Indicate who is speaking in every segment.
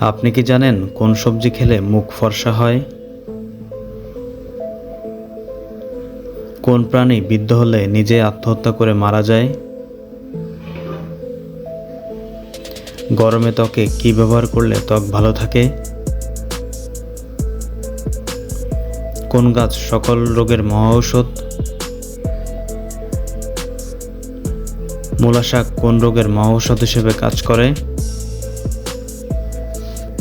Speaker 1: আপনি কি জানেন কোন সবজি খেলে মুখ ফর্সা হয়? কোন প্রাণী বিদ্ধ হলে নিজে আত্মহত্যা করে মারা যায়? গরমে ত্বকে কি ব্যবহার করলে ত্বক ভালো থাকে? কোন গাছ সকল রোগের মহা ঔষধ মূলা শাক কোন রোগের মহা ঔষধ হিসেবে কাজ করে?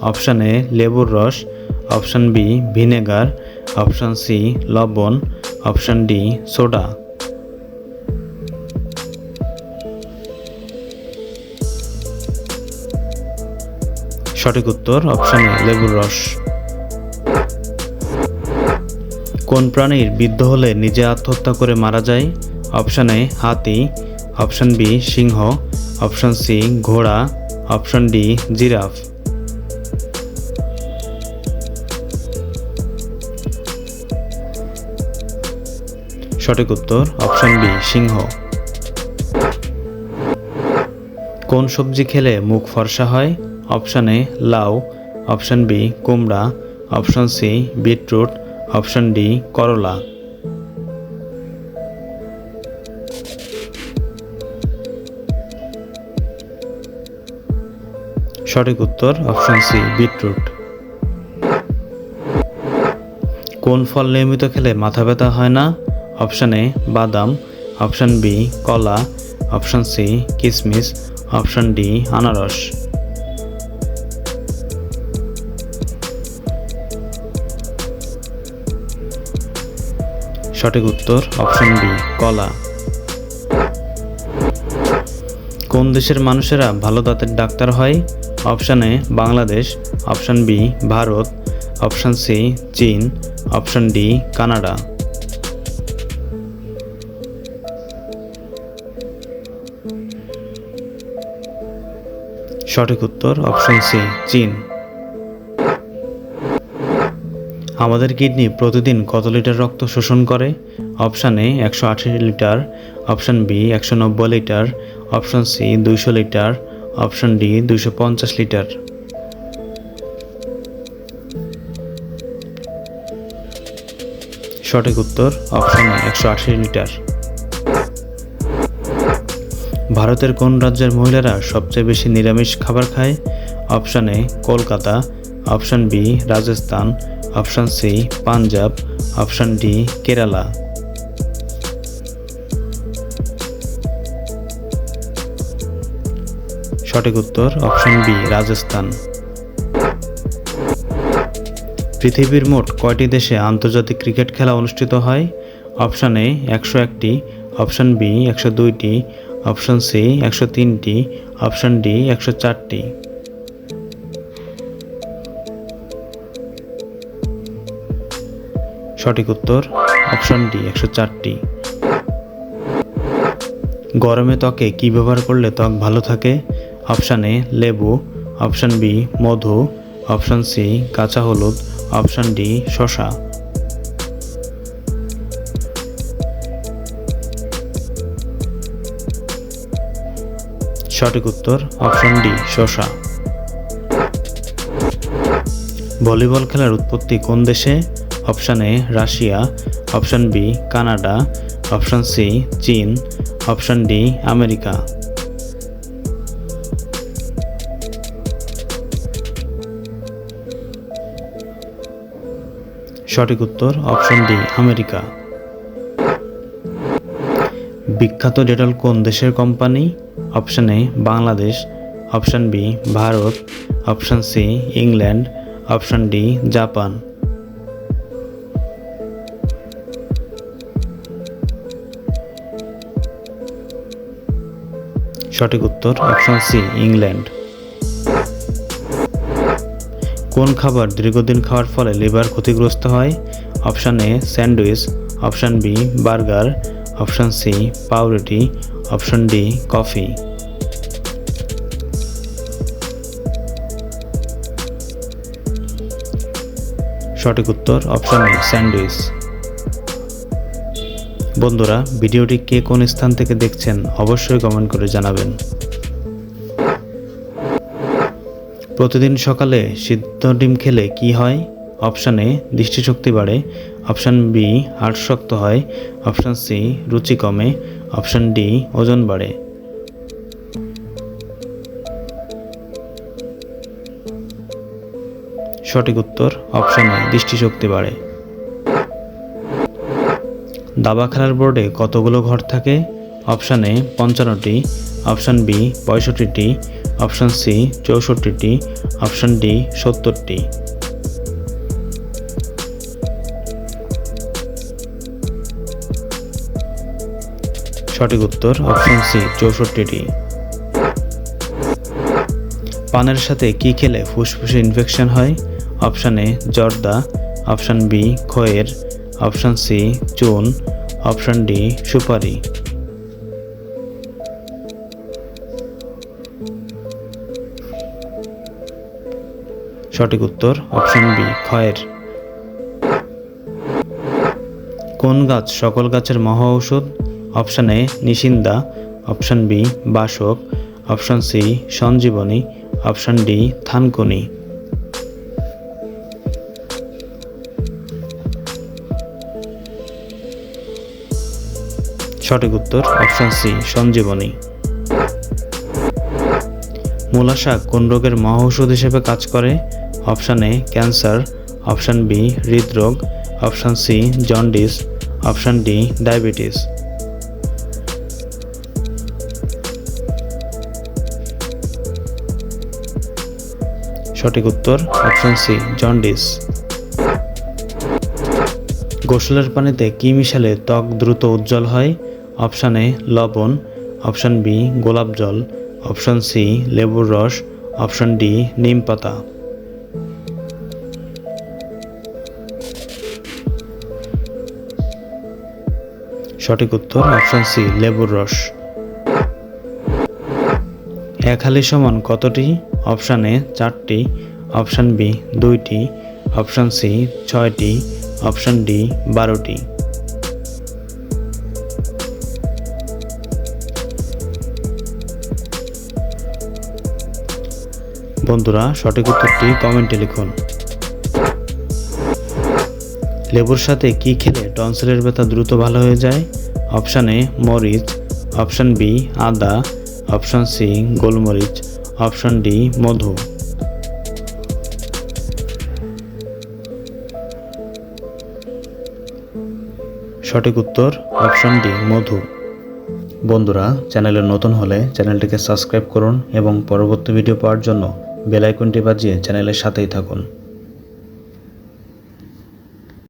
Speaker 1: অপশান এ, লেবুর রস, option B, vinegar, option C, লবণ, অপশান ডি, সোডা। সঠিক উত্তর, অপশান এ, লেবুর রস। কোন প্রাণীর বিদ্ধ হলে নিজে আত্মহত্যা করে মারা যায়? অপশান এ, হাতি, অপশান বি, সিংহ, অপশান সি, ঘোড়া, অপশান ডি, জিরাফ। সঠিক উত্তর, অপশান বি, সিংহ। কোন সবজি খেলে মুখ ফর্সা হয়? অপশান এ, লাউ। অপশান বি, কুমড়া। Option C, beetroot. Option D, করলা। সঠিক উত্তর, অপশন সি, বিটরুট। কোন ফল নিয়মিত খেলে মাথা ব্যথা হয় না? অপশান এ বাদাম, অপশান বি কলা, অপশান সি কিশমিশ অপশান ডি আনারস। সঠিক উত্তর অপশান বি, কলা। কোন দেশের মানুষেরা ভালো দাঁতের ডাক্তার হয়? Option A Bangladesh, option B Bharat, option C চীন, অপশান ডি কানাডা। সঠিক উত্তর অপশন সি, চীন। আমাদের কিডনি প্রতিদিন কত লিটার রক্ত শোষণ করে? অপশান এ, একশো আঠাশি লিটার। অপশান বি, একশো নব্বই লিটার। অপশান সি, দুইশো লিটার। অপশান ডি, দুইশো পঞ্চাশ লিটার। সঠিক উত্তর অপশান একশো আশি লিটার। ভারতের কোন রাজ্যের মহিলারা সবচেয়ে বেশি নিরামিষ খাবার খায়? Option A, Kolkata. Option B, Rajasthan. Option C, Punjab. Option D, Kerala. সঠিক উত্তর, অপশান বি, রাজস্থান। পৃথিবীর মোট কয়টি দেশে আন্তর্জাতিক ক্রিকেট খেলা অনুষ্ঠিত হয়? অপশান এ, একশো একটি। অপশান বি, একশো দুইটি। অপশান সি, একশো তিনটি, অপশান ডি, একশো চারটি। সঠিক উত্তর, অপশান ডি, একশো চারটি। গরমে ত্বকে কী ব্যবহার করলে ত্বক ভালো থাকে? অপশান এ, লেবু। অপশান বি, মধু। অপশান সি, কাঁচা হলুদ। অপশান ডি শশা সঠিক উত্তর অপশন ডি শশা ভলিবল খেলার উৎপত্তি কোন দেশে? Option A, Russia. Option B, Canada. Option C, চীন। Option D, America. সঠিক উত্তর অপশন ডি, আমেরিকা। বিখ্যাত ডেটল কোন দেশের company? Option A Bangladesh, option B Bharat, option C England, option D Japan. সঠিক উত্তর অপশান সি ইংল্যান্ড। কোন খাবার দীর্ঘদিন খাওয়ার ফলে লিভার ক্ষতিগ্রস্ত হয়? Option A sandwich, option B burger, option C পাউরুটি অপশান ডি, কফি। সঠিক উত্তর, অপশান এ, স্যান্ডউইচ। বন্ধুরা, ভিডিওটি কে কোন স্থান থেকে দেখছেন অবশ্যই কমেন্ট করে জানাবেন। প্রতিদিন সকালে সিদ্ধ ডিম খেলে কি হয়? অপশান দৃষ্টিশক্তি বাড়ে। অপশান বি, হার্ট শক্ত হয়। অপশান সি, রুচি কমে। অপশান ডি, ওজন বাড়ে। সঠিক উত্তর, অপশান এ, দৃষ্টিশক্তি বাড়ে। দাবা খেলার বোর্ডে কতগুলো ঘর থাকে? অপশান এ, পঞ্চান্নটি। অপশান বি, পঁয়ষট্টিটি। অপশান সি, চৌষট্টিটি। অপশান ডি, সত্তরটি। সঠিক উত্তর অপশান সি, চৌষট্টিটি। পানের সাথে কি খেলে ফুসফুসে ইনফেকশন হয়? অপশান এ, জর্দা। অপশান বি খয়ের অপশান সি, চুন। অপশান ডি, সুপারি। সঠিক উত্তর অপশান বি খয়ের কোন গাছ, সকল গাছের মহা ঔষধ? অপশান এ, নিশিন্দা, অপশান বি, বাসক, অপশান সি, সঞ্জীবনী, অপশান ডি, থানকুনি। সঠিক উত্তর, অপশান সি, সঞ্জীবনী। মূলা শাক কোন রোগের মহা ঔষধ হিসেবে কাজ করে? Option A, cancer, option B, হৃদরোগ, option C, jaundice, option D, diabetes. সঠিক উত্তর অপশান সি জন্ডিস গোসলের পানিতে কি মিশালে ত্বক দ্রুত উজ্জ্বল হয়? অপশান এ লবণ. অপশান বি গোলাপ জল. অপশান সি লেবুর রস. অপশান ডি নিম পাতা। সঠিক উত্তর অপশান সি লেবুর রস। এক হালি সমান কতটি? অপশান এ চারটি, অপশান বি দুইটি, অপশান সি ছয়টি, অপশান ডি বারোটি। বন্ধুরা, সঠিক উত্তরটি কমেন্টে লিখুন। লেবুর সাথে কি খেলে টনসিলের ব্যথা দ্রুত ভালো হয়ে যায়? অপশান এ মরিচ, অপশান বি আদা, অপশান সি গোলমরিচ অপশান ডি, মধু। সঠিক উত্তর, অপশন ডি, মধু। বন্ধুরা, চ্যানেলে নতুন হলে চ্যানেলটিকে সাবস্ক্রাইব করুন এবং পরবর্তী ভিডিও পাওয়ার জন্য বেলাইকনটি বাজিয়ে চ্যানেলের সাথেই থাকুন।